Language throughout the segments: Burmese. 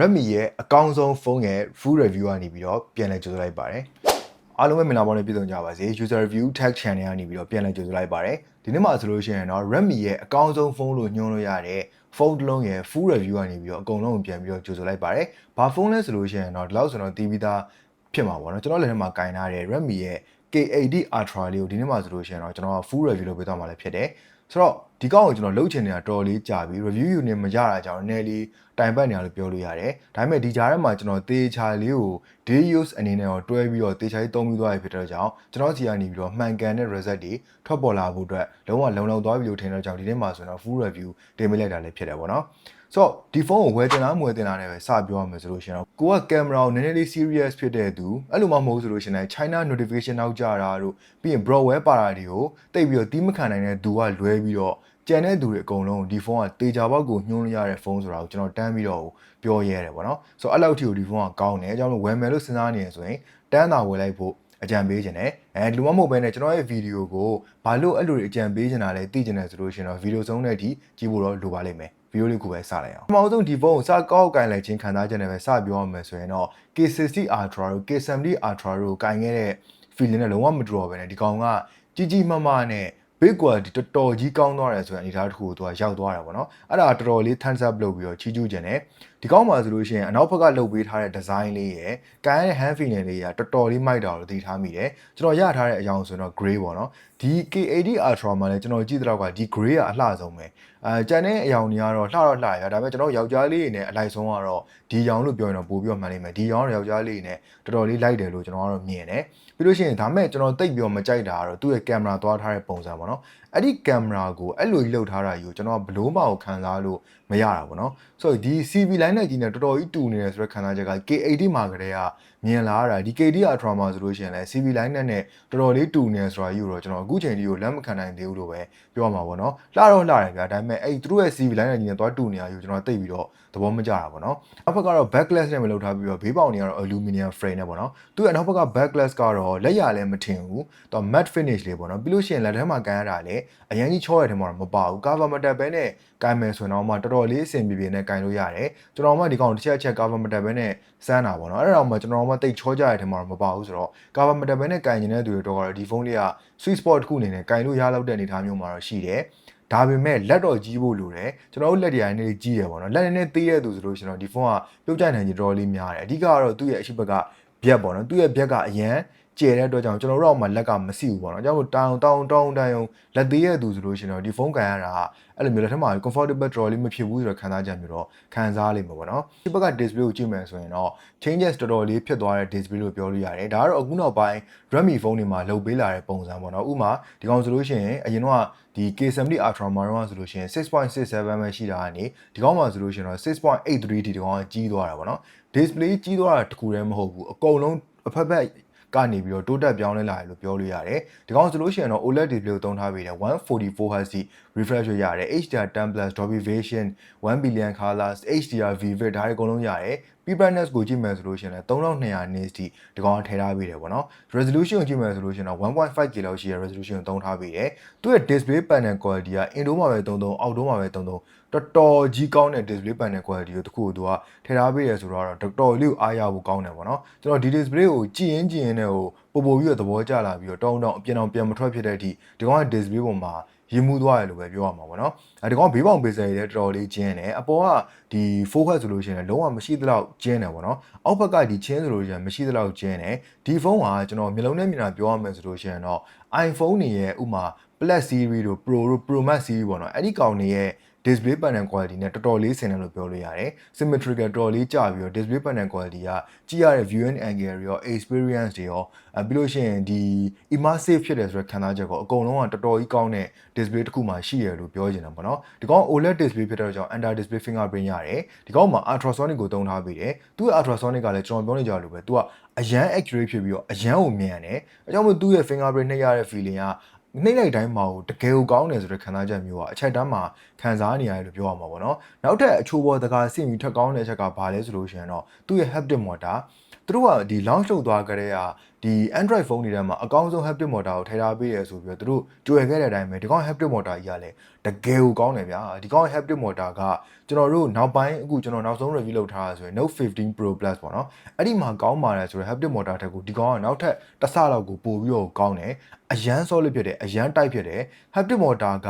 Redmi ရဲ့အကောင်းဆုံးဖုန်းရဲ့ full review ကနေပြီးတော့ပြန်လည်ကြိုဆိုလိုက်ပါတယ်အားလုံးပဲမင်္ဂလာပါနဲ့ပြည်စုံကြပါစေ user review tag channel ကနေပြီးတော့ပြန်လည်ကြိုဆိုလိုက်ပါတယ်ဒီနေ့မှာဆိုလို့ရှိရင်တော့ Redmi ရဲ့အကောင်းဆုံးဖုန်းလို့ညွှန်းလို့ရတဲ့ဖုန်းတစ်လုံးရဲ့ full review ကနေပြီးတော့အကုန်လုံးကိုပြန်ပြီးတော့ကြိုဆိုလိုက်ပါတယ်ဘာဖုန်းလဲဆိုလို့ရှိရင်တော့ဒီလောက်ဆိုတော့တီးပြီးသားဖြစ်မှာပေါ့နော်ကျွန်တော်လည်းထဲမှာကင်ထားတဲ့ Redmi ရဲ့ K80 Ultra လေးကိုဒီနေ့မှာဆိုလို့ရှိရင်တော့ကျွန်တော်က full review လုပ်ပေးသွားမှာလည်းဖြစ်တယ်ဆိုတော့ဒီကောင်းကိုကျွန်တော်လုပ်ချင်နေတာတော်တော်လေးကြာပြီ review unit မကြတာကြောင့်နည်းနည်းလေးတိုင်ပတ်နေရလို့ပြောလို့ရတယ်ဒါပေမဲ့ဒီကြားထဲမှာကျွန်တော်တေချာလေးကို day use အနေနဲ့တော့တွဲပြီးတော့တေချာလေးသုံးပြီးသွားပြီဖြစ်တဲ့ကြောင့်ကျွန်တော်စီကနေပြီးတော့မှန်ကန်တဲ့ result တွေထွက်ပေါ်လာဖို့အတွက်လုံးဝလုံလောက်သွားပြီလို့ထင်တဲ့ကြောင့်ဒီနေ့မှာဆိုရင်တော့ full review တင်ပေးလိုက်တာလည်းဖြစ်တယ်ပေါ့နော် ဆိုတော့ဒီဖုန်းကိုဝယ်တင်လားမဝယ်တင်လားနဲ့ပဲစပြောရမယ်ဆိုလို့ရှိရင်တော့ကိုကကင်မရာကိုနည်းနည်းလေး serious ဖြစ်တဲ့သူအဲ့လိုမှမဟုတ်ဆိုလို့ရှိရင်လည်း China notification နောက်ကြတာတို့ပြီးရင် broadware ပါတာတွေကိုတိတ်ပြီးတော့တီးမခံနိုင်တဲ့သူကလွဲပြီးတော့ကျန်တဲ့သူတွေအကုန်လုံးဒီဖုန်းကတေချာဘောက်ကိုညှိုးလို့ရတဲ့ဖုန်းဆိုတာကိုကျွန်တော်တန်းပြီးတော့ပြောရဲတယ်ပေါ့နော်ဆိုတော့အဲ့လောက်ထိကိုဒီဖုန်းကကောင်းတယ်အကြောင်းလို့ဝယ်မယ်လို့စဉ်းစားနေရင်ဆိုရင်တန်းတာဝယ်လိုက်ဖို့အကြံပေးခြင်းနဲ့အဲဒီလိုမှမဟုတ်ဘဲနဲ့ကျွန်တော်ရဲ့ဗီဒီယိုကိုဘာလို့အဲ့လိုတွေအကြံပေးခြင်းတာလဲသိကျင်တယ်ဆိုလို့ရှိရင်တော့ဗီဒီယိုဆုံးတဲ့အထိကြည့်ဖို့တော့လိုပါလိမ့်မယ် ဗီဒီယိုလေးကိုပဲစလိုက်အောင်ပထမဆုံးဒီဖုန်းကိုစကောက်ကင်လိုက်ခြင်းခံစားချက်နဲ့ပဲစပြောရမယ်ဆိုရင်တော့ K60 Ultra တို့ K70 Ultra တို့ကင်ခဲ့တဲ့ feeling နဲ့လုံးဝမတူတော့ဘဲနဲ့ဒီကောင်ကကြီးကြီးမားမားနဲ့ big quality တော်တော်ကြီးကောင်းသွားတယ်ဆိုရင်အနေထားတစ်ခုကိုသူကရောက်သွားတာပေါ့နော်အဲ့ဒါတော်တော်လေး thumbs up လုပ်ပြီးတော့ချီးကျူးခြင်းနဲ့ဒီကောင်းပါဆိုလို့ရှိရင်အနောက်ဘက်ကလုပ်ပေးထားတဲ့ design လေးရယ်ကိုင်းရတဲ့ hand feeling လေးရတော်တော်လေးမိုက်တာလို့သိထားမိတယ်ကျွန်တော်ရထားတဲ့အကြောင်းဆိုတော့ gray ပေါ့နော်ဒီ K80 Ultra မှာလည်းကျွန်တော်ကြည့်တော့ကဒီ gray ကအလှဆုံးပဲအဲကျန်တဲ့အယောင်တွေကတော့လှတော့လှရဒါပေမဲ့ကျွန်တော်ယောက်ျားလေးတွေနဲ့အလိုက်ဆုံးကတော့ဒီယောင်လို့ပြောရင်တော့ပို့ပြီးတော့မှန်လိမ့်မယ်ဒီယောင်ကတော့ယောက်ျားလေးတွေနဲ့တော်တော်လေးလိုက်တယ်လို့ကျွန်တော်ကတော့မြင်တယ်ပြီးလို့ရှိရင်ဒါမဲ့ကျွန်တော်တိတ်ပြီးတော့မကြိုက်တာကတော့သူ့ရဲ့ကင်မရာသွားထားတဲ့ပုံစံပေါ့နော်အဲ့ဒီကင်မရာကိုအဲ့လိုကြီးလှုပ်ထားတာကြီးကိုကျွန်တော်ကဘလို့မှကိုခံစားလို့မရတာပေါ့နော်ဆိုတော့ဒီ CV line နဲ့ကြီးနဲ့တော်တော်ကြီးတူနေတယ်ဆိုတဲ့ခံစားချက်က K80 မှာကလေးကမြင်လာရတာဒီ KD Ultra မှာဆိုလို့ရှိရင်လည်း CV line နဲ့နဲ့တော်တော်လေးတူနေတယ်ဆိုတာကြီးကိုတော့ကျွန်တော်အခုချိန်ကြီးကိုလက်မခံနိုင်သေးဘူးလို့ပဲပြောရမှာပေါ့နော်လှတော့လှတယ်ဗျာဒါပေမဲ့အဲ့သူတို့ရဲ့ CV line နဲ့ကြီးနဲ့သွားတူနေတာကြီးကိုကျွန်တော်သိပြီးတော့သဘောမကျတာပေါ့နော်နောက်ဘက်ကတော့ backlash နဲ့မလုပ်ထားပြီးတော့ဘေးပေါင်တွေကတော့ aluminum frame နဲ့ပေါ့နော်သူရဲ့နောက်ဘက်က backlash ကတော့လက်ရလည်းမထင်ဘူးတော့ matte finish လေးပေါ့နော်ပြီးလို့ရှိရင်လက်ထဲမှာကန်ရတာလည်းအရင်ကြီးချောရတဲ့ထဲမှာတော့မပါဘူး cover မတက်ဘဲနဲ့ကန်မယ်ဆိုရင်တော့မှတော်တော်လေးအဆင်ပြေပြေနဲ့ကန်လို့ရတယ်ကျွန်တော်မှဒီကောင်တစ်ချက်ချက် cover မတက်ဘဲနဲ့စမ်းတာပေါ့နော်အဲ့ဒါတော့မှကျွန်တော်မှတိတ်ချောကြရတဲ့ထဲမှာတော့မပါဘူးဆိုတော့ cover မတက်ဘဲနဲ့ကန်နေတဲ့သူတွေတော့ကတော့ဒီဖုန်းလေးက sweet spot တစ်ခုအနေနဲ့ကန်လို့ရလောက်တဲ့အနေအထားမျိုးမှာတော့ရှိတယ် ဒါပေမဲ့လက်တော့ကြီးဖို့လိုတယ်ကျွန်တော်တို့လက်တရားနေကြီးရပေါ့နော်လက်နေသေးတဲ့သူဆိုလို့ရှိရင်တော့ဒီဖုန်းကပြုတ်ကျနိုင်ခြင်းတော်တော်လေးများတယ်အဓိကကတော့သူ့ရဲ့အရှိဘက်ကဗျက်ပေါ့နော်သူ့ရဲ့ဗျက်က အရန် ကျဲတဲ့အတွက်ကြောင့်ကျွန်တော်တို့အောက်မှာလက်ကမရှိဘူးပေါ့နော်။ကြောင့်မို့တောင်းတောင်းတောင်းတိုင်းအောင်လက်သေးရသူဆိုလို့ရှိရင်တော့ဒီဖုန်းကန်ရတာအဲ့လိုမျိုးလက်ထက်မှာ comfortable draw လေးမဖြစ်ဘူးဆိုတော့ခံစားချက်မျိုးတော့ခံစားလိမ့်မယ်ပေါ့နော်။ဒီဘက်က display ကိုကြည့်မယ်ဆိုရင်တော့ changes တော်တော်လေးဖြစ်သွားတဲ့ display လို့ပြောလို့ရတယ်။ဒါကတော့အခုနောက်ပိုင်း Redmi ဖုန်းတွေမှာလုပ်ပေးလာတဲ့ပုံစံပေါ့နော်။ဥပမာဒီကောင်ဆိုလို့ရှိရင်အရင်တော့ဒီ K70 Ultra မှာတော့ဆိုလို့ရှိရင်6.67ပဲရှိတာကနေဒီကောင်မှာဆိုလို့ရှိရင်တော့6.83ဒီကောင်ကကြီးသွားတာပေါ့နော်။ display ကြီးသွားတာတခုတည်းမဟုတ်ဘူးအကုန်လုံးအဖက်ဖက် ကနေပြီးတော့တိုးတက်ပြောင်းလဲလာတယ်လို့ပြောလို့ရတယ်ဒီကောင်ဆိုလို့ရှိရင်တော့ OLED display ကိုသုံးထားပေးတယ်144 Hz refresh rate ရတယ် HDR10 plus Dolby Vision 1 billion colors HDR vivid ဒါတွေအကုန်လုံးရတယ် brightness ကိုကြည့်မယ်ဆိုလို့ရှိရင်လည်း3200 nits ထိဒီကောင်ထည့်ထားပေးတယ်ပေါ့နော် resolution ကိုကြည့်မယ်ဆိုလို့ရှိရင်တော့ 1.5K လောက်ရှိတဲ့ resolution ကိုသုံးထားပေးတယ်သူ့ရဲ့ display panel quality က indoor မှာပဲသုံးသုံး outdoor မှာပဲသုံးသုံးတော်တော်ကြီးကောင်းတဲ့ display panel quality ကိုတခုကိုသူကထည့်ထားပေးရဆိုတော့တော်တော်လေးကိုအားရဖို့ကောင်းတယ်ပေါ့နော်ကျွန်တော်ဒီ display ကိုကြည့်ရင်ကြည့်ရင်လည်းဟိုပို့ပို့ပြီးတော့သဘောကျလာပြီးတော့တောင်းတောင်းအပြင်အောင်ပြန်မထွက်ဖြစ်တဲ့အထိဒီကောင်က display ပေါ်မှာ ရင်မှုသွားရလို့ပဲပြောရမှာပေါ့နော်အဲဒီကောင်ဘေးပေါင်ပေးစရည်လည်းတော်တော်လေးကျင်းတယ်အပေါ်ကဒီ focus ဆိုလို့ရှိရင်လုံးဝမရှိသလောက်ကျင်းတယ်ပေါ့နော်အောက်ဘက်ကဒီချင်းဆိုလို့ရှိရင်မရှိသလောက်ကျင်းတယ်ဒီဖုန်းကကျွန်တော်မျိုးလုံးနဲ့မြင်တာပြောရမယ်ဆိုလို့ရှိရင်တော့ iPhone တွေရဲ့ဥမာ Plus series တို့ Pro တို့ Pro Max series ပေါ့နော်အဲ့ဒီကောင်တွေရဲ့ display panel quality နဲ့တော်တော်လေးဆင်တယ်လို့ပြောလို့ရတယ် symmetrical တော်တော်လေးကျပြီးတော့ display panel quality ကကြည့်ရတဲ့ viewing angle တွေရော experience တွေရောအဲပြီးလို့ရှိရင်ဒီ immersive ဖြစ်တယ်ဆိုတဲ့ခံစားချက်ကိုအကုန်လုံးကတော်တော်ကြီးကောင်းတဲ့ display တစ်ခုမှရှိရလို့ပြောချင်တာပေါ့နော်ဒီကောင် OLED display ဖြစ်တဲ့ကြောင့် under display fingerprint ရတယ်ဒီကောင်မှာ ultrasonic ကိုသုံးထားပြီးတယ်သူ့ ultrasonic ကလည်းကျွန်တော်ပြောနေကြလို့ပဲသူကအရန် accurate ဖြစ်ပြီးတော့အရန်ကိုမြန်တယ်အဲကြောင့်မို့သူ့ရဲ့ fingerprint နှိပ်ရတဲ့ feeling က နှိမ့်လိုက်တိုင်းမှာကိုတကယ်ကိုကောင်းတယ်ဆိုတဲ့ခံစားချက်မျိုးကအချက်တန်းမှာခံစားနေရတယ်လို့ပြောရမှာပေါ့နော်နောက်ထပ်အချိုးပေါ်တကားဆင့်ပြီးထက်ကောင်းတဲ့အချက်ကဘာလဲဆိုလို့ရှိရင်တော့သူ့ရဲ့ haptic motor သူတို့ကဒီ launch လုပ်သွားကြတဲ့က ဒီ Android ဖုန်းတွေထဲမှာအကောင်းဆုံး haptic motor ကိုထည့်ထားပေးတယ်ဆိုပြီးတော့သူတို့ကြွယ်ခဲ့တဲ့အတိုင်းပဲဒီကောင် haptic motor ကြီးကလည်းတကယ်ကိုကောင်းတယ်ဗျာဒီကောင် haptic motor ကကျွန်တော်တို့နောက်ပိုင်းအခုကျွန်တော်နောက်ဆုံး review လုပ်ထားတာဆိုရင် Note 15 Pro Plus ပေါ့နော်အဲ့ဒီမှာကောင်းပါတယ်ဆိုတော့ haptic motor ထက်ကိုဒီကောင်ကနောက်ထပ်တစ်ဆလောက်ကိုပို့ပြီးတော့ကောင်းတယ်အရန် solid ဖြစ်တယ်အရန်တိုက်ဖြစ်တယ် haptic motor က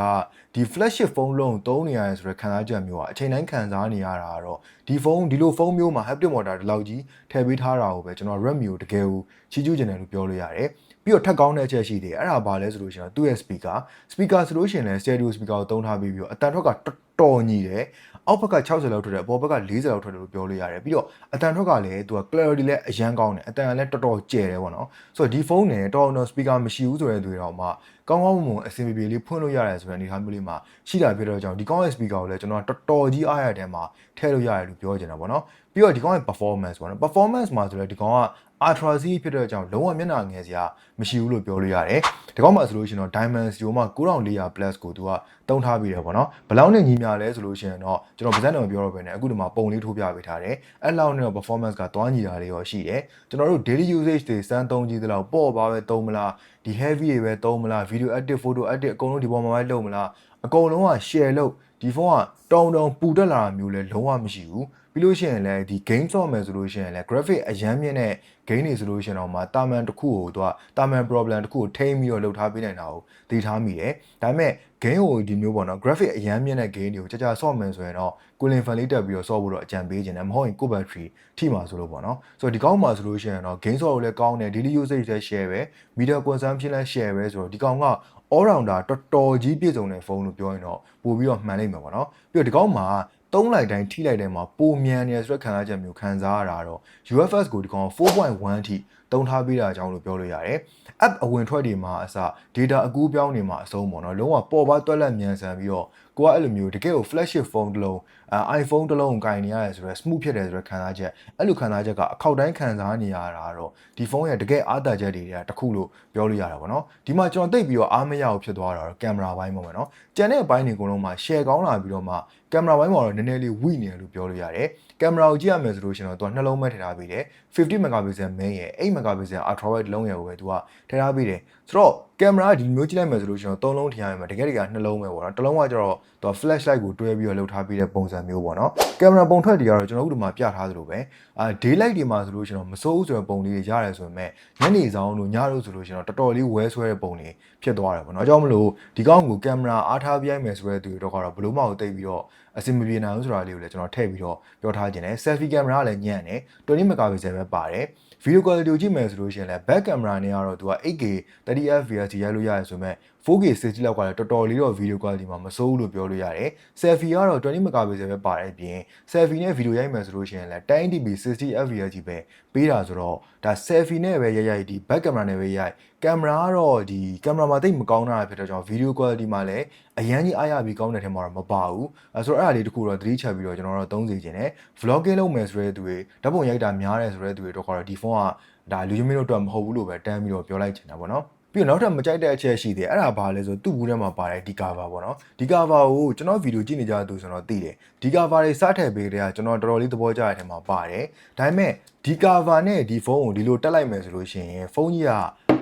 ဒီ flagship ဖုန်းလုံးသုံးနေရတယ်ဆိုတော့ခံစားချက်မျိုးอ่ะအချိန်တိုင်းခံစားနေရတာကတော့ဒီဖုန်းဒီလိုဖုန်းမျိုးမှာ haptic motor ဒီလောက်ကြီးထည့်ပေးထားတာကိုပဲကျွန်တော် Redmi ကိုတကယ်ကိုချီးကျူးချင်တယ်လို့ပြောလို့ရတယ်ပြီးတော့ထက်ကောင်းတဲ့အချက်ရှိသေးတယ်အဲ့ဒါဘာလဲဆိုလို့ရှိရင်သူ့ရဲ့ speaker speaker ဆိုလို့ရှိရင်လည်း stereo speaker ကိုသုံးထားပြီးပြီးတော့အတန်ထွက်ကတော်တော်ညီတယ်အောက်ဘက်က60လောက်ထွက်တယ်အပေါ်ဘက်က40လောက်ထွက်တယ်လို့ပြောလို့ရတယ်ပြီးတော့အတန်ထွက်ကလည်းသူက clarity လည်းအရန်ကောင်းတယ်အတန်ကလည်းတော်တော်ကျယ်တယ်ပေါ့နော်ဆိုတော့ဒီဖုန်းနဲ့တော်တော် speaker မရှိဘူးဆိုတဲ့သူတွေတော့မှကောင်းကောင်းမွန်မွန်အဆင်ပြေပြေလေးဖွင့်လို့ရတယ်ဆိုတဲ့အနေအထားမျိုးလေးမှာရှိတာဖြစ်တော့ကြောင့်ဒီကောင်းရဲ့ speaker ကိုလည်းကျွန်တော်တော်တော်ကြီးအားရတဲ့မှာထည့်လို့ရတယ်လို့ပြောချင်တာပေါ့နော် ပြီးတော့ဒီကောင်းရဲ့ performance ပေါ့နော် performance မှာဆိုတော့ဒီကောင်းက Ultra Z ဖြစ်တဲ့ကြောင့်လုံးဝမျက်နှာငယ်စရာမရှိဘူးလို့ပြောလို့ရတယ်။ဒီကောက်မှာဆိုလို့ရှိရင်တော့ Diamond Zero မှာ9400 plus ကိုသူကတုံးထားပြီးတယ်ပေါ့နော်။ဘယ်လောက်နဲ့ညီမျှလဲဆိုလို့ရှိရင်တော့ကျွန်တော်ပါဇက်တော့မပြောတော့ဘဲနဲ့အခုဒီမှာပုံလေးထိုးပြပေးထားတယ်။အဲ့လောက်နဲ့တော့ performance ကတွားညီတာတွေရောရှိတယ်။ကျွန်တော်တို့ daily usage တွေစမ်းသုံးကြည့်သလောက်ပေါ့ပါပဲသုံးမလားဒီ heavy တွေပဲသုံးမလား video edit photo edit အကုန်လုံးဒီပေါ်မှာပဲလုပ်မလားအကုန်လုံးက share လုပ်ဒီဖုန်းကတောင်းတောင်းပူတက်လာတာမျိုးလဲလုံးဝမရှိဘူး။ ပြီးလို့ရှိရင်လည်းဒီ game ဆော့မယ်ဆိုလို့ရှိရင်လည်း graphic အရမ်းမြင့်တဲ့ game တွေဆိုလို့ရှိရင်တော့မှတာမန်တစ်ခုကိုသူကတာမန် problem တစ်ခုကိုထိန်းပြီးတော့လုပ်ထားပေးနိုင်တာကိုသိထားမိတယ်။ဒါပေမဲ့ game ကိုဒီမျိုးပေါ့နော် graphic အရမ်းမြင့်တဲ့ game တွေကိုကြာကြာဆော့မယ်ဆိုရင်တော့ cooling fan လေးတက်ပြီးတော့ဆော့ဖို့တော့အကြံပေးခြင်းတယ်မဟုတ်ရင်ကိုယ် battery ထိမှာဆိုလို့ပေါ့နော်။ဆိုတော့ဒီကောင်းမှာဆိုလို့ရှိရင်တော့ game ဆော့ကိုလည်းကောင်းတယ် daily usage လည်း share ပဲ media consumption လည်း share ပဲဆိုတော့ဒီကောင်က all rounder တော်တော်ကြီးပြည့်စုံတဲ့ဖုန်းလို့ပြောရင်တော့ပို့ပြီးတော့မှန်လိမ့်မယ်ပေါ့နော်။ပြီးတော့ဒီကောင်မှာ သုံးလိုက်တိုင်းထိလိုက်တိုင်းမှာပိုမြန်နေဆိုတဲ့ခံစားချက်မျိုးခံစားရတာတော့ UFS ကိုဒီကောင်4.1အထိတုံးထားပေးတာအကြောင်းလို့ပြောလို့ရတယ်။ app အဝင်ထွက်တွေမှာအစ data အကူးပြောင်းနေမှာအဆုံးပေါ့နော်လုံးဝပေါ်ပါတွက်လက်မြန်ဆန်ပြီးတော့ကိုကအဲ့လိုမျိုးတကယ်ကို flagship phone တစ်လုံးအဲ iPhone တစ်လုံးကိုင်နေရတယ်ဆိုတော့ smooth ဖြစ်တယ်ဆိုတော့ခံစားချက်အဲ့လိုခံစားချက်ကအခောက်တိုင်းခံစားနေရတာတော့ဒီဖုန်းရဲ့တကယ်အားသာချက်တွေကတခုလို့ပြောလို့ရတာပေါ့နော်ဒီမှာကျွန်တော်သိပ်ပြီးတော့အားမရဘူးဖြစ်သွားတာတော့ကင်မရာဘိုင်းပေါ့မယ်နော်ကြံတဲ့အပိုင်းတွေအကုန်လုံးမှာ share ကောင်းလာပြီးတော့မှကင်မရာဘိုင်းမှာတော့နည်းနည်းလေးဝိနေတယ်လို့ပြောလို့ရတယ် ကင်မရာကိုကြည့်ရမယ်ဆိုလို့ရှိရင်တော့သူကနှလုံးမဲ့ထည့်ထားပြီးတယ်50 megapixel main ရဲ့8 megapixel ultra wide လုံးရယ်ကိုပဲသူကထည့်ထားပြီးတယ်ဆိုတော့ကင်မရာဒီမျိုးကြည့်လိုက်မယ်ဆိုလို့ရှိရင်တော့သုံးလုံးထည့်ရမယ်တကယ်တကယ်နှလုံးပဲပေါ့နော်တစ်လုံးကကျတော့သူက flashlight ကိုတွဲပြီးတော့လုပ်ထားပြီးတဲ့ပုံစံမျိုးပေါ့နော်ကင်မရာပုံထွက်တွေကတော့ကျွန်တော်တို့ဒီမှာပြထားသလိုပဲအာ daylight တွေမှာဆိုလို့ရှိရင်တော့မစိုးဘူးဆိုတဲ့ပုံလေးတွေရတယ်ဆိုပေမဲ့ညနေဆောင်တို့ညတို့ဆိုလို့ရှိရင်တော့တော်တော်လေးဝဲဆွဲတဲ့ပုံတွေဖြစ်သွားတယ်ပေါ့နော်အကြောင်းမလို့ဒီကောင်းကိုကင်မရာအားထားပြိုင်မယ်ဆိုတဲ့သူတွေတော့ကတော့ဘလို့မှကိုတိတ်ပြီးတော့ အဆင်မပြေနိုင်ဘူးဆိုတာလေးကိုလည်းကျွန်တော်ထည့်ပြီးတော့ပြောထားခြင်းတယ် selfie camera ကလည်းညံ့တယ်20 megapixel ပဲပါတယ် video quality ကိုကြည့်မယ်ဆိုလို့ရှိရင်လည်း back camera နဲ့ကတော့သူက 8K 30 fps ရိုက်လို့ရတယ်ဆိုပေမဲ့ 4K 60လောက်ကလည်းတော်တော်လေးတော့ video quality မှာမစိုးဘူးလို့ပြောလို့ရတယ် selfie ကတော့20 megapixel ပဲပါတဲ့အပြင် selfie နဲ့ video ရိုက်မယ်ဆိုလို့ရှိရင်လည်း 1080p 60 fps ကြီးပဲပေးတာဆိုတော့ဒါ selfie နဲ့ပဲရိုက်ရိုက်ဒီ back camera နဲ့ပဲရိုက်ကင်မရာကတော့ဒီကင်မရာမှာတိတ်မကောင်းတာဖြစ်တဲ့ကြောင့် video quality မှာလည်းအရန်ကြီးအားရပြီးကောင်းတဲ့ထဲမှာတော့မပါဘူးအဲဆိုတော့အဲ့ဒါလေးတခုတော့သတိချက်ပြီးတော့ကျွန်တော်တို့သုံးစီခြင်းတယ် vlogging လုပ်မယ်ဆိုတဲ့သူတွေဓာတ်ပုံရိုက်တာများတယ်ဆိုတဲ့သူတွေတော့ကတော့ဒီဖုန်းကဒါလူချင်းမင်းတို့အတွက်မဟုတ်ဘူးလို့ပဲတန်းပြီးတော့ပြောလိုက်ချင်တာပေါ့နော် ပြီးတော့နောက်ထပ်မကြိုက်တဲ့အချက်ရှိတယ်အဲ့ဒါဘာလဲဆိုသူ့ဘူးထဲမှာပါတယ်ဒီ cover ပေါ့နော်ဒီ cover ကိုကျွန်တော်ဗီဒီယိုကြည့်နေကြသူဆိုတော့သိတယ်ဒီ cover တွေစထည့်ပေးတဲ့ကကျွန်တော်တော်တော်လေးသဘောကျတဲ့အထက်မှာပါတယ်ဒါပေမဲ့ဒီ cover နဲ့ဒီဖုန်းကိုဒီလိုတက်လိုက်မယ်ဆိုလို့ရှိရင်ဖုန်းကြီးက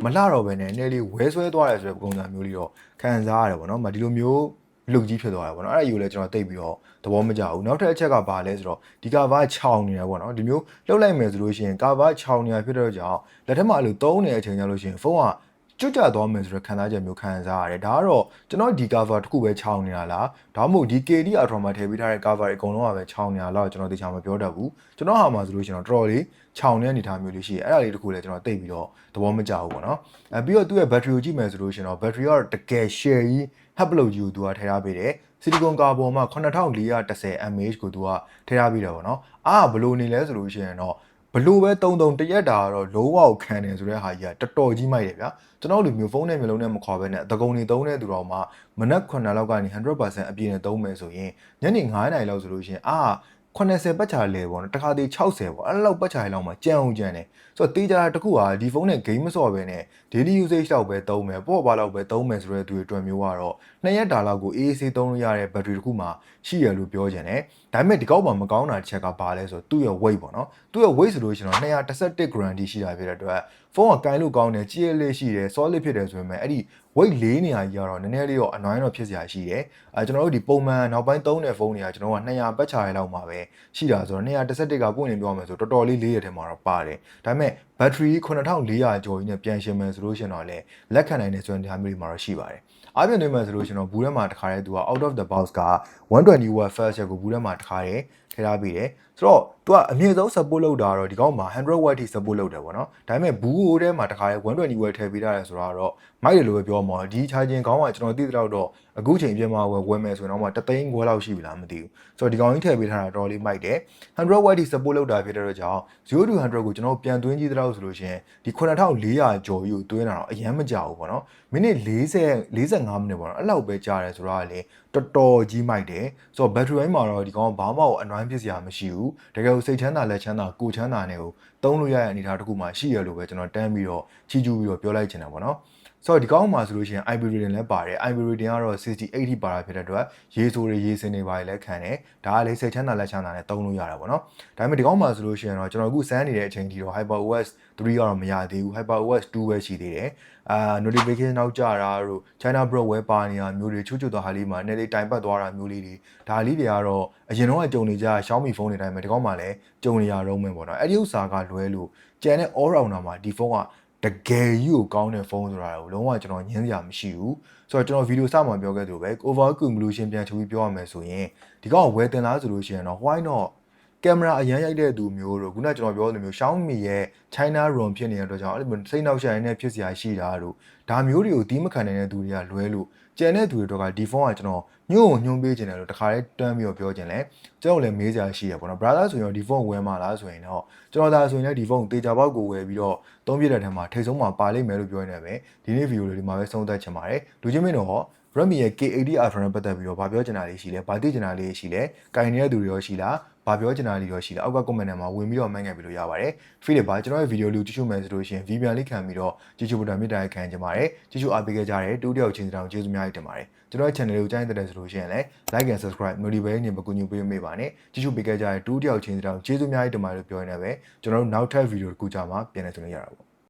မလှတော့ဘဲနဲ့နည်းလေးဝဲဆွဲသွားတယ်ဆိုတဲ့ပုံစံမျိုးလေးတော့ခံစားရတယ်ပေါ့နော်မဒီလိုမျိုး look ကြီးဖြစ်သွားတယ်ပေါ့နော်အဲ့ဒါယူလဲကျွန်တော်တိတ်ပြီးတော့သဘောမကျဘူးနောက်ထပ်အချက်ကဘာလဲဆိုတော့ဒီကာဗာခြောင်နေတယ်ပေါ့နော်ဒီမျိုးလှုပ်လိုက်မယ်ဆိုလို့ရှိရင်ကာဗာခြောင်နေတာဖြစ်တော့ကြောင့်လက်ထက်မှာအဲ့လိုသုံးနေတဲ့အချိန်ကျလို့ရှိရင်ဖုန်းက ကျွတ်ကြသွားမယ်ဆိုတော့ခံစားချက်မျိုးခံစားရတယ်ဒါကတော့ကျွန်တော်ဒီ cover တစ်ခုပဲခြောင်နေတာလားဒါမှမဟုတ်ဒီ KD Ultra မှာထည့်ပေးထားတဲ့ cover အကုန်လုံးကပဲခြောင်နေတာလားကျွန်တော်သိချာမပြောတတ်ဘူးကျွန်တော်ဟာမှာဆိုလို့ရှိရင်တော့တော်တော်လေးခြောင်နေတဲ့အနေအထားမျိုးလေးရှိတယ်အဲ့ဒါလေးတစ်ခုလည်းကျွန်တော်သိပြီးတော့သဘောမကျဘူးပေါ့နော်အဲပြီးတော့သူ့ရဲ့ battery ကိုကြည့်မယ်ဆိုလို့ရှိရင်တော့ battery ကတကယ် share ကြီး hub load ကြီးကိုသူကထည့်ထားပေးတယ်ဆီလီကွန်ကာဗွန်မှာ9410 mAh ကိုသူကထည့်ထားပြီးတော့ဗောနော်အာဘလို့နေလဲဆိုလို့ရှိရင်တော့ဘ လို့ပဲတုံတုံတရက်တာကတော့လုံးဝခံတယ်ဆိုတဲ့ဟာကြီးကတော်တော်ကြီးမိုက်တယ်ဗျာကျွန်တော်လူမျိုးဖုန်းနဲ့မျိုးလုံးနဲ့မခွာဘဲနဲ့တကုံနေသုံးတဲ့သူတော်မှမနက်9လောက်ကနေ100%အပြည့်နဲ့သုံးမယ်ဆိုရင်ညနေ9နာရီလောက်ဆိုလို့ရှိရင်အာ 80ပတ်ချာလဲပေါ့နော်တခါတည်း60ပေါ့အဲ့လောက်ပတ်ချာလောက်မှကြံအောင်ကြံတယ်ဆိုတော့တေးကြတာတခုကဒီဖုန်းနဲ့ game မဆော့ပဲနဲ့ daily usage လောက်ပဲသုံးမယ်ပေါ့ပါလောက်ပဲသုံးမယ်ဆိုတဲ့သူတွေအတွက်မျိုးကတော့နှစ်ရက်တာလောက်ကို AAC သုံးလို့ရတဲ့ battery တခုမှရှိရလို့ပြောကြတယ်ဒါဒါပေမဲ့ဒီကောက်မှာမကောင်းတာတစ်ချက်ကဘာလဲဆိုတော့သူ့ရဲ့ weight ပေါ့နော်သူ့ရဲ့ weight ဆိုလို့ရှိရင်တော့211 gram တိရှိတာဖြစ်တဲ့အတွက်ဖုန်းကကင်လို့ကောင်းတယ်ကြည့်ရလေးရှိတယ် solid ဖြစ်တယ်ဆိုပေမဲ့အဲ့ဒီ weight လေးနေရာကြီးကတော့နည်းနည်းလေးတော့အနွိုင်းတော့ဖြစ်စရာရှိတယ်အဲကျွန်တော်တို့ဒီပုံမှန်နောက်ပိုင်းသုံးတဲ့ဖုန်းတွေကကျွန်တော်က200ပတ်ချာရဲလောက်မှာပဲရှိတာဆိုတော့211ကပွင့်နေပြောမယ်ဆိုတော်တော်လေးလေးရတဲ့မှာတော့ပါတယ်ဒါပေမဲ့ battery 9400ကျော်ကြီးနဲ့ပြန်ရှင်းမယ်ဆိုလို့ရှိရင်တော့လေလက်ခံနိုင်တဲ့စွမ်းတရားမျိုးတွေမှာတော့ရှိပါတယ်အားပြန်သွင်းမယ်ဆိုလို့ရှိရင်တော့ဘူးထဲမှာတစ်ခါတည်းသူက out of the box က120 watt fast charge ကိုဘူးထဲမှာတစ်ခါတည်း ထည့်ထားပြီးတယ်ဆိုတော့သူကအမြင့်ဆုံး support လုပ်တာတော့ဒီကောင်မှာ100 watt ထိ support လုပ်တယ်ပေါ့နော်ဒါပေမဲ့ဘူးဟိုထဲမှာတစ်ခါတည်း120 watt ထည့်ပေးထားတယ်ဆိုတော့မိုက်တယ်လို့ပဲပြောမှာဒီ charging ခေါင်းကကျွန်တော်သိတဲ့တော့တော့အခုချိန်ပြမှာဝယ်ဝယ်မယ်ဆိုရင်တော့မှတသိန်းခွဲလောက်ရှိပြီလားမသိဘူးဆိုတော့ဒီကောင်ကြီးထည့်ပေးထားတာတော်လေးမိုက်တယ်100 watt ထိ support လုပ်တာဖြစ်တဲ့အတွက်ကြောင့်0 to 100ကိုကျွန်တော်ပြန်သွင်းကြည့်တဲ့တော့ဆိုလို့ရှိရင်ဒီ9400ကျော်ကြီးကိုသွင်းတာတော့အရင်မကြောက်ဘူးပေါ့နော်မိနစ်40 45မိနစ်ပေါ့နော်အဲ့လောက်ပဲကြာတယ်ဆိုတော့လေတော်တော်ကြီးမိုက်တယ်ဆိုတော့ battery ဘိုင်းမှာတော့ဒီကောင်ကဘာမှအနွမ်းဖြစ်စရာမရှိဘူးတကယ်ကိုစိတ်ချမ်းသာလက်ချမ်းသာကိုယ်ချမ်းသာနဲ့ကိုသုံးလို့ရတဲ့အနေအထားတစ်ခုမှရှိရလို့ပဲကျွန်တော်တန်းပြီးတော့ချီးကျူးပြီးတော့ပြောလိုက်ချင်တာပေါ့နော် ဆိုတော့ဒီကောင်းမှာဆိုလို့ရှိရင် IP rating လည်းပါတယ် IP rating ကတော့60 80ပါတာဖြစ်တဲ့အတွက်ရေးဆိုတွေရေးစင်တွေပါတယ်လည်းခံတယ်ဒါကလည်းစိတ်ချမ်းသာလက်ချမ်းသာနဲ့သုံးလို့ရတာပေါ့နော်ဒါပေမဲ့ဒီကောင်းမှာဆိုလို့ရှိရင်တော့ကျွန်တော်အခုစမ်းနေတဲ့အချိန်ထိတော့ HyperOS 3ကတော့မရသေးဘူး HyperOS 2ပဲရှိသေးတယ်အာ notification နောက်ကျတာတို့ China Bro ဝဲပါနေတာမျိုးတွေချွတ်ချွတ်သွားဟာလေးမှာနည်းလေးတိုင်ပတ်သွားတာမျိုးလေးတွေဒါလေးတွေကတော့အရင်တော့ကြုံနေကြ Xiaomi ဖုန်းတွေတိုင်းမှာဒီကောင်းမှာလည်းကြုံနေရတော့မယ်ပေါ့နော်အဲ့ဒီဥစ္စာကလွဲလို့ကျန်တဲ့ all rounder မှာဒီဖုန်းက တကယ်ကြီးကိုကောင်းတဲ့ဖုန်းဆိုတာကိုလုံးဝကျွန်တော်ညင်းစရာမရှိဘူးဆိုတော့ကျွန်တော်ဗီဒီယိုစမှပြောခဲ့သလိုပဲ over conclusion ပြန်ချုပ်ပြီးပြောရမယ်ဆိုရင်ဒီကောင်ဝယ်တင်လားဆိုလို့ရှိရင်တော့ why not ကင်မရာအရန်ရိုက်တဲ့သူမျိုးတို့ခုနကကျွန်တော်ပြောလိုမျိုး Xiaomi ရဲ့ China ROM ဖြစ်နေတဲ့အတွက်ကြောင့်အဲ့လိုစိတ်နှောက်ယှက်ရင်းနဲ့ဖြစ်စရာရှိတာတို့ဒါမျိုးတွေကိုတီးမခံနိုင်တဲ့သူတွေကလွဲလို့ကျန်တဲ့သူတွေတော့ကဒီဖုန်းကကျွန်တော်ညို့ညွှန်းပေးခြင်းတယ်လို့တခါလေးတွန်းပြီးတော့ပြောခြင်းလဲကျွန်တော်လည်းမေးစရာရှိရပေါ့နော် brother ဆိုရင်တော့ဒီဖုန်းဝယ်မှာလားဆိုရင်တော့ကျွန်တော်ဒါဆိုရင်လည်းဒီဖုန်းတေချာပေါက်ကိုဝယ်ပြီးတော့သုံးပြတဲ့ထက်မှာထိတ်ဆုံးမှာပါလိမ့်မယ်လို့ပြောနေတယ်ပဲဒီနေ့ဗီဒီယိုလေးဒီမှာပဲဆုံးသက်ချင်ပါတယ်လူချင်းမင်းတော့ Redmi ရဲ့ K80 Ultra နဲ့ပတ်သက်ပြီးတော့ဗာပြောချင်တာလေးရှိလဲဗာသိချင်တာလေးရှိလဲကင်နေတဲ့သူတွေရောရှိလား ဗာပြောချင်တာလေးရောရှိလားအောက်က comment ထဲမှာဝင်ပြီးတော့မှတ်ငယ်ပြီးလို့ရပါတယ်ဖိလစ်ပါကျွန်တော်ရဲ့ဗီဒီယိုလေးကိုကြည့်ရှုမယ်ဆိုလို့ရှိရင်ဗီပြန်လေးခံပြီးတော့ကြည့်ရှုဖို့တာမြစ်တာခံကြပါတယ်ကြည့်ရှုအားပေးခဲ့ကြတဲ့တူတယောက်ချင်းတောင်ကျေးဇူးများတင်ပါတယ်ကျွန်တော်ရဲ့ channel ကိုကြိုက်တဲ့ဆိုလို့ရှိရင်လည်း like and subscribe notification နဲ့ပကူညူပေးမေးပါနဲ့ကြည့်ရှုပေးခဲ့ကြတဲ့တူတယောက်ချင်းတောင်ကျေးဇူးများတင်ပါတယ်လို့ပြောရနေပဲကျွန်တော်တို့နောက်ထပ်ဗီဒီယိုတစ်ခုကြာမှပြန်လည်ဆုံရတာပေါ့